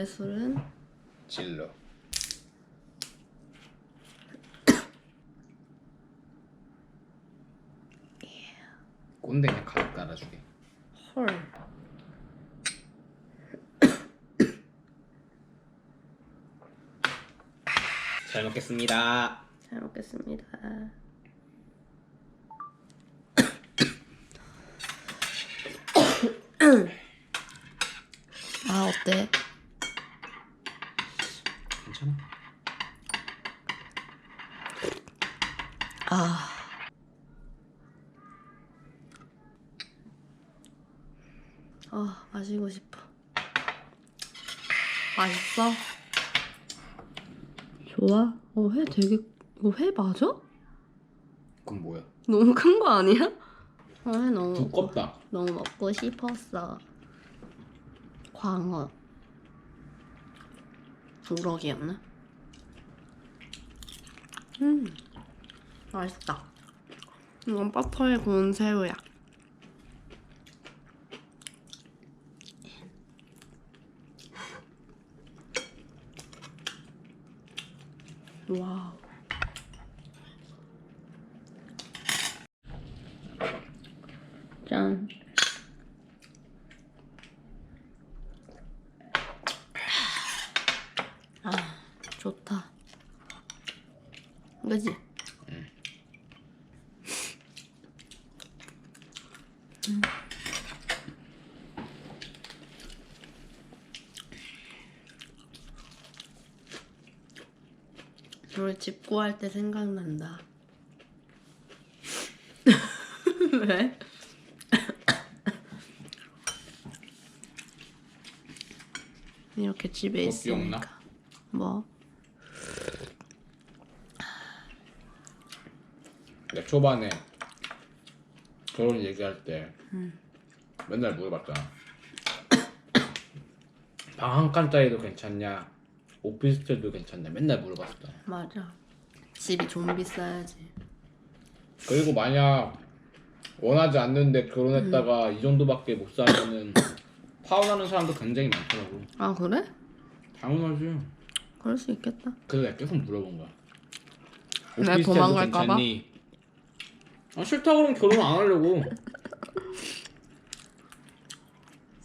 오늘의 술은 진로. 꼰대 그냥 가득 깔아주게. 헐. 잘 먹겠습니다. 잘 먹겠습니다. 아 어때? 괜찮아? 아. 아 마시고 싶어. 맛있어? 좋아? 어 회 되게 이거 회 맞아? 그건 뭐야? 너무 큰 거 아니야? 어, 회 너무 두껍다. 너무 먹고 싶었어. 광어. 우럭이었나? 음, 맛있다. 이건 버터에 구운 새우야. 와우. 짠. 아, 좋다. 그지? 집 구할 때 생각난다. 왜? 이렇게 집에? 있으니까 뭐? 내가 초반에 결혼 얘기할 때 맨날 물어봤잖아. 방 한 칸짜리도 괜찮냐? 오피스텔도 괜찮냐? 맨날 물어봤었잖아. 맞아 집이 좀 비싸야지 그리고 만약 원하지 않는데 결혼했다가 이 정도밖에 못 살면은 파혼하는 사람도 굉장히 많더라고. 아 그래? 당연하지. 그럴 수 있겠다 그래서 내가 계속 물어본 거야. 왜 오피스텔도 도망갈까 봐? 괜찮니? 아, 싫다 그러면 결혼 안 하려고.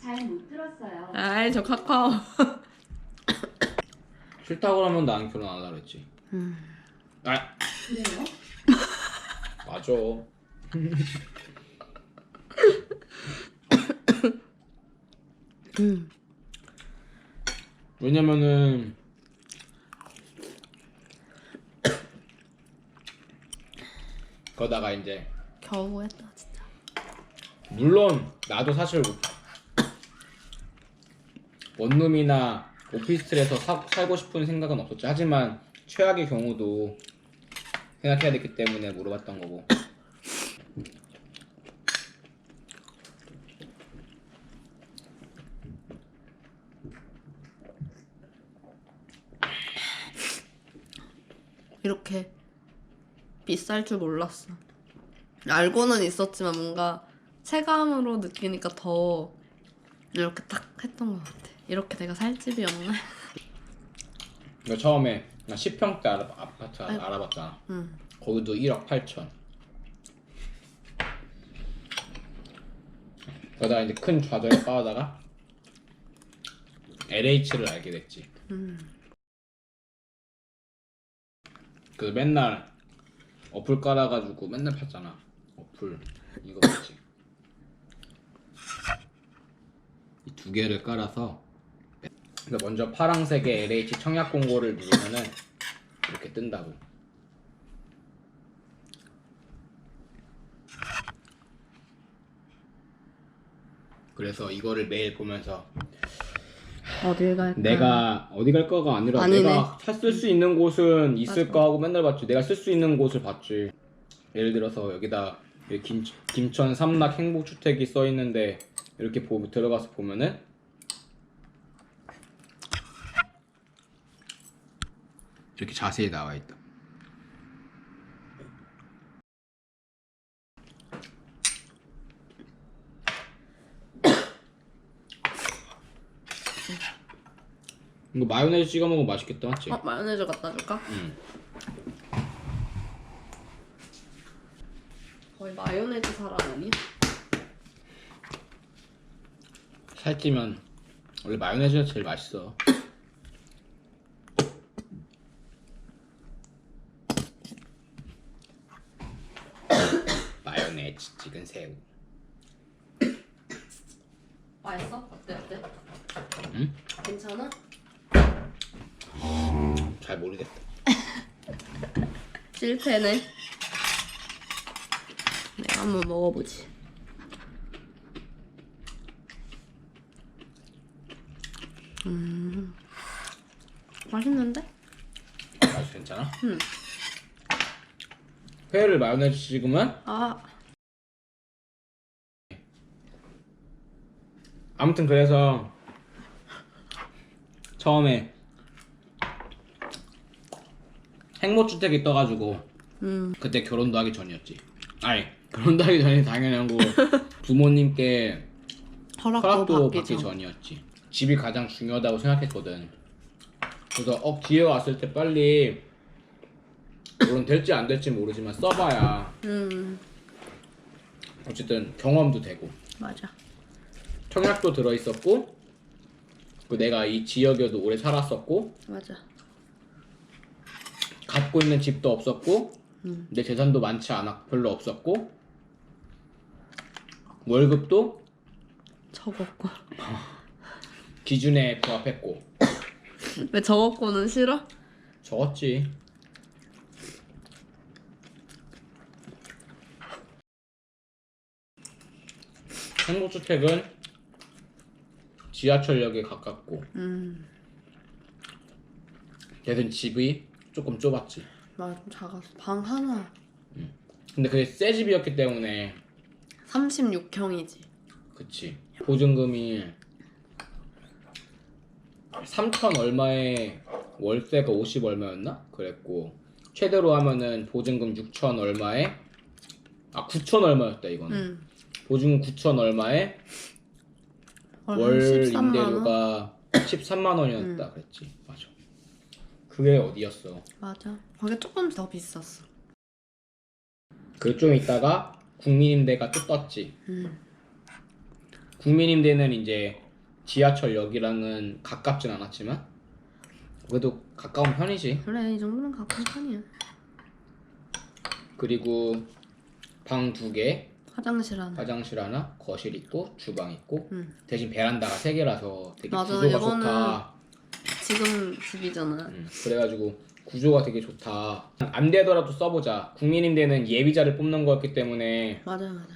잘 못 들었어요. 아이 저 카카오 싫다 그러면 난 결혼 안 하라 그랬지. 음. 아 그래요? 맞아. 음. 왜냐면은 거다가 이제 겨우 했다 진짜 물론 나도 사실 원룸이나 오피스텔에서 사- 살고 싶은 생각은 없었지. 하지만 최악의 경우도 생각해야 됐기 때문에 물어봤던 거고. 이렇게 비쌀 줄 몰랐어 알고는 있었지만 뭔가 체감으로 느끼니까 더 이렇게 딱 했던 것 같아 이렇게 내가 살 집이었나? 너 처음에 나 10평대 알아, 아파트 알- 아이고. 알아봤잖아. 응 거기도 1억 8천. 그러다가 이제 큰 좌절에 빠하다가 LH를 알게 됐지. 음. 그 맨날 어플 깔아가지고 맨날 팠잖아. 어플 이거 뭐지? 이 두 개를 깔아서 그러니까 먼저 파란색의 LH 청약 공고를 누르면은 이렇게 뜬다고. 그래서 이거를 매일 보면서 어딜 갈까? 내가 어디 갈 거가 아니라 아니네. 내가 쓸수 있는 곳은 있을까. 하고 맨날 봤지. 내가 쓸 수 있는 곳을 봤지. 예를 들어서 여기다 여기 김, 김천 삼락 행복주택이 써 있는데 이렇게 보, 들어가서 보면은 이렇게 자세히 나와 있다. 이거 마요네즈 찍어 먹으면 맛있겠다 맞지? 어 마요네즈 갖다 줄까? 응. 거의 마요네즈 사람 아니야? 살찌면 원래 마요네즈가 제일 맛있어. 찍은 새우. 맛있어? 어때 어때? 응? 괜찮아? 잘 모르겠다. 실패네. 내가 한번 먹어보지. 음, 맛있는데? 맛이 괜찮아? 응. 회를 마요네즈 찍으면 아, 아무튼 그래서 처음에 행복주택이 떠가지고 음, 그때 결혼도 하기 전이었지. 아니 결혼도 하기 전이 당연히 하고 부모님께 허락도, 허락도 받기, 받기 전. 전이었지. 집이 가장 중요하다고 생각했거든. 그래서 어 기회 왔을 때 빨리 물론 될지 안 될지 모르지만 써봐야 음, 어쨌든 경험도 되고 맞아. 청약도 들어 있었고 그 내가 이 지역에도 오래 살았었고 맞아. 갖고 있는 집도 없었고 음. 내 재산도 많지 않아 별로 없었고 월급도 적었고. 기준에 부합했고 왜 적었고는 싫어? 적었지. 행복주택은 지하철역에 가깝고 음, 대신 집이 조금 좁았지. 맞아. 좀 작았어. 방 하나. 근데 그게 새 집이었기 때문에 36형이지. 그치 보증금이 3천 얼마에 월세가 50 얼마였나? 그랬고 최대로 하면은 보증금 6천 얼마에 아 9천 얼마였다 이거는 음. 보증금 9천 얼마에 월월 13만 원? 임대료가 13만 원이었다 그랬지 맞아 그게 어디였어 맞아. 거기 조금 더 비쌌어. 그 좀 있다가 국민임대가 또 떴지 음. 국민임대는 이제 지하철역이랑은 가깝진 않았지만 그래도 가까운 편이지 그래 이 정도는 가까운 편이야. 그리고 방 두 개, 화장실 하나. 화장실 하나, 거실 있고 주방 있고 음. 대신 베란다가 세 개라서 되게 맞아, 구조가 이거는 좋다. 지금 집이잖아. 음, 그래가지고 구조가 되게 좋다. 안 되더라도 써보자. 국민임대는 예비자를 뽑는 거였기 때문에 맞아 맞아.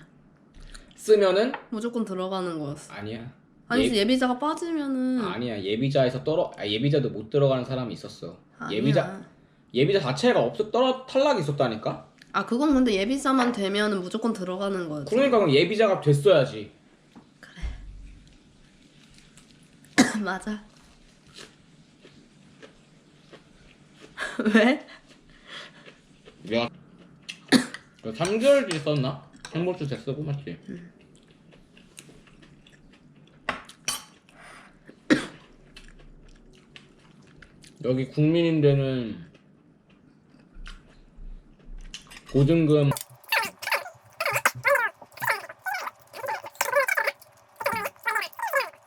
쓰면은 무조건 들어가는 거였어. 아니야. 아니 예- 예비자가 빠지면은 아니야 예비자에서 떨어 아, 예비자도 못 들어가는 사람이 있었어. 아니야. 예비자 예비자 자체가 없어 떨어 탈락이 있었다니까. 아 그건 근데 예비자만 되면은 무조건 들어가는 거였지. 그러니까 그럼 예비자가 됐어야지. 맞아. 왜? 내가 3개월 뒤에 썼나? 행복주 됐어 고맙지. 여기 국민임대는 보증금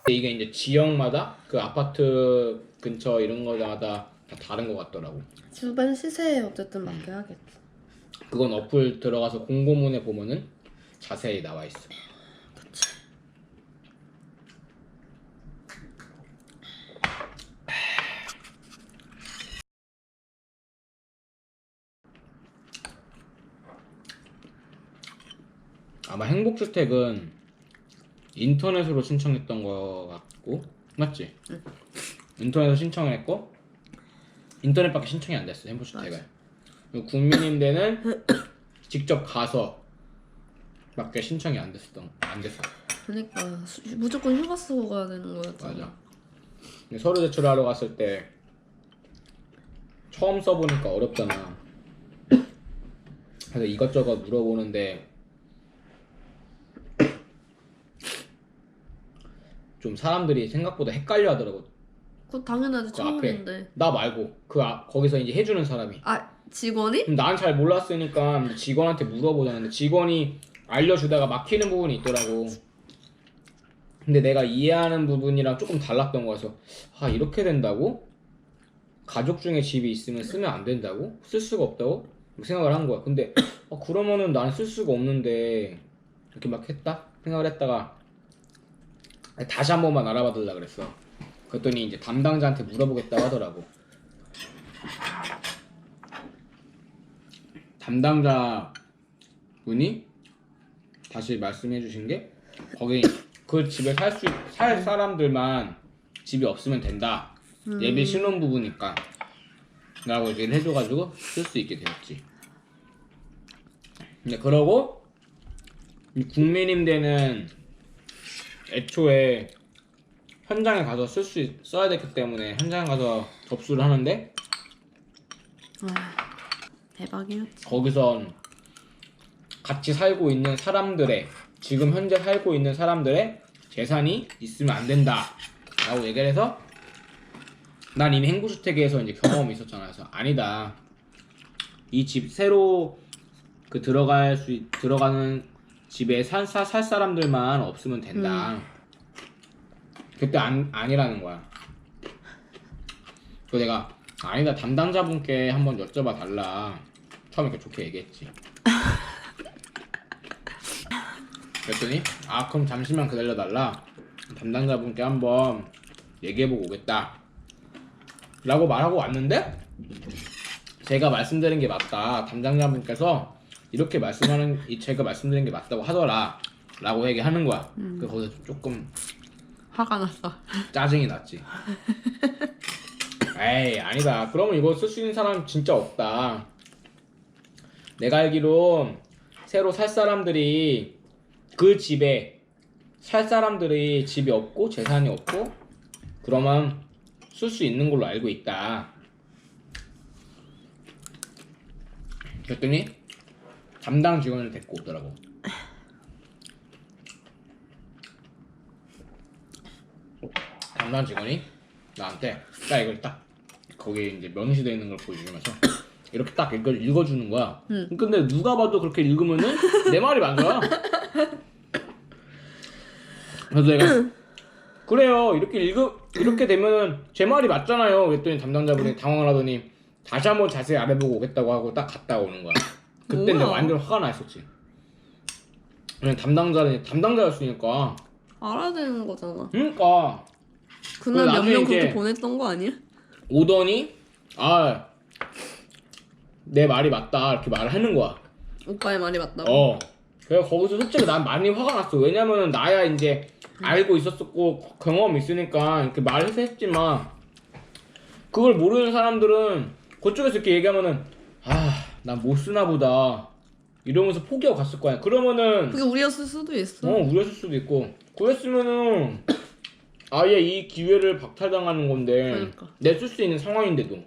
이게 이제 지역마다 그 아파트 근처 이런 거마다 다 다른 것 같더라고. 주변 시세에 어쨌든 맞게 하겠지. 그건 어플 들어가서 공고문에 보면은 자세히 나와 있어. 아마 행복주택은 인터넷으로 신청했던 거 같고 맞지? 인터넷으로 신청을 했고 인터넷밖에 신청이 안 됐어 행복주택은 국민임대는 직접 가서 밖에 신청이 안 됐었던 안 됐어. 그러니까 수- 무조건 휴가 쓰고 가야 되는 거였잖아. 맞아. 서류 제출하러 갔을 때 처음 써보니까 어렵잖아. 그래서 이것저것 물어보는데 좀 사람들이 생각보다 헷갈려 하더라고 그거 당연하지 그 앞에. 처음인데. 나 말고 그 아, 거기서 이제 해주는 사람이. 아 직원이? 그럼 난잘 몰랐으니까 직원한테 물어보자는데 직원이 알려주다가 막히는 부분이 있더라고. 근데 내가 이해하는 부분이랑 조금 달랐던 거여서 아 이렇게 된다고? 가족 중에 집이 있으면 쓰면 안 된다고? 쓸 수가 없다고? 이렇게 생각을 한 거야. 근데 아, 그러면은 난 쓸 수가 없는데 이렇게 막 했다 생각을 했다가 다시 한 번만 알아봐 달라 그랬어. 그랬더니 이제 담당자한테 물어보겠다고 하더라고. 담당자 분이 다시 말씀해 주신 게 거기 그 집에 살 수 살 사람들만 집이 없으면 된다 예비 신혼 부부니까 라고 얘기를 해줘가지고 쓸 수 있게 되었지 근데 그러고 이 국민임대는 애초에 현장에 가서 쓸 수 써야 됐기 때문에 현장에 가서 접수를 하는데 아, 대박이었지. 거기선 같이 살고 있는 사람들의 지금 현재 살고 있는 사람들의 재산이 있으면 안 된다 라고 얘기를 해서 난 이미 행구주택에서 이제 경험이 있었잖아 그래서 아니다 이 집 새로 그 들어갈 수 있- 들어가는 집에 살, 살, 살 사람들만 없으면 된다. 그때 안, 아니라는 거야. 그래서 내가 아니다 담당자분께 한번 여쭤봐 달라. 처음에 그렇게 좋게 얘기했지. 그랬더니 아 그럼 잠시만 기다려 달라. 담당자분께 한번 얘기해보고 오겠다. 라고 말하고 왔는데 제가 말씀드린 게 맞다. 담당자분께서 이렇게 말씀하는 이 제가 말씀드린 게 맞다고 하더라 라고 얘기하는 거야 그 거기서 조금 화가 났어. 짜증이 났지. 에이 아니다. 그러면 이거 쓸 수 있는 사람 진짜 없다. 내가 알기로 새로 살 사람들이 그 집에 살 사람들이 집이 없고 재산이 없고 그러면 쓸 수 있는 걸로 알고 있다. 그랬더니 담당 직원을 데리고 오더라고. 담당 직원이 나한테 딱 이걸 딱 거기 이제 명시되어 있는 걸 보여주면서 이렇게 딱 이걸 읽어주는 거야. 응. 근데 누가 봐도 그렇게 읽으면은 내 말이 맞아. 그래서 내가 그래요 이렇게 읽으 이렇게 되면은 제 말이 맞잖아요. 그랬더니 담당자분이 당황을 하더니 다시 한번 자세히 알아보고 오겠다고 하고 딱 갔다 오는 거야. 그때 내가 뭐야? 완전 화가 나 있었지. 그냥 담당자는 담당자였으니까. 알아야 되는 거잖아. 그러니까 그날 그리고 몇명 나중에 그렇게 보냈던 거 아니야? 오더니 아 내 말이 맞다 이렇게 말을 하는 거야. 오빠의 말이 맞다고. 어. 그래서 거기서 솔직히 난 많이 화가 났어. 왜냐면은 나야 이제 알고 있었었고 경험이 있으니까 이렇게 말해서 했지만 그걸 모르는 사람들은 그쪽에서 이렇게 얘기하면은 아 난못 쓰나 보다 이러면서 포기하고 갔을 거야. 그러면은 그게 우리였을 수도 있어. 어 우렸을 수도 있고 그랬으면은 아예 이 기회를 박탈당하는 건데 그러니까. 내 쓸 수 있는 상황인데도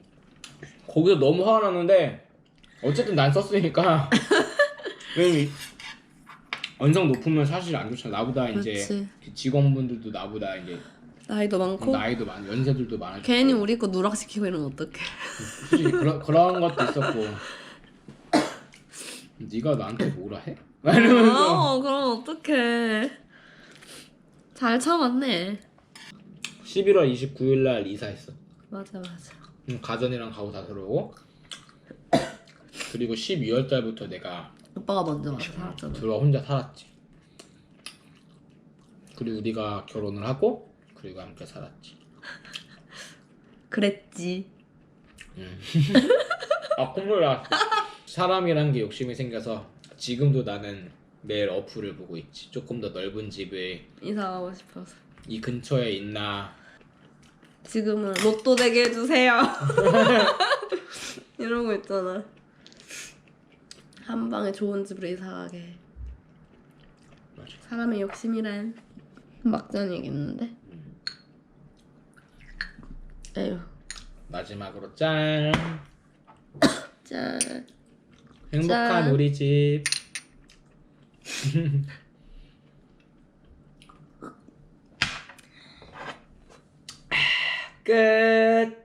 거기서 너무 화가 났는데 어쨌든 난 썼으니까 왜냐면 이- 언성 높으면 사실 안 좋잖아 나보다 이제 그렇지. 직원분들도 나보다 이제 나이도 많고 나이도 많 연세들도 많아 괜히 우리 거 누락시키고 이러면 어떡해. 솔직히 그런 그런 것도 있었고 네가 나한테 뭐라 해? 막 이러면서 어, 그럼 어떡해. 잘 참았네. 11월 29일 날 이사했어 맞아 맞아. 음, 가전이랑 가구 다 들어오고 그리고 12월 달부터 내가 오빠가 먼저 와서 살았잖아. 들어와 혼자 살았지 그리고 우리가 결혼을 하고 그리고 함께 살았지 그랬지. 아 콧물 나왔어 사람이란 게 욕심이 생겨서 지금도 나는 매일 어플을 보고 있지 조금 더 넓은 집을 이사 가고 싶어서. 이 근처에 있나 지금은 로또 되게 해주세요. 이러고 있잖아. 한 방에 좋은 집으로 이사 가게. 맞아 사람의 욕심이란 막장이겠는데. 에휴, 마지막으로 짠 짠. 행복한 짠. 우리 집 끝.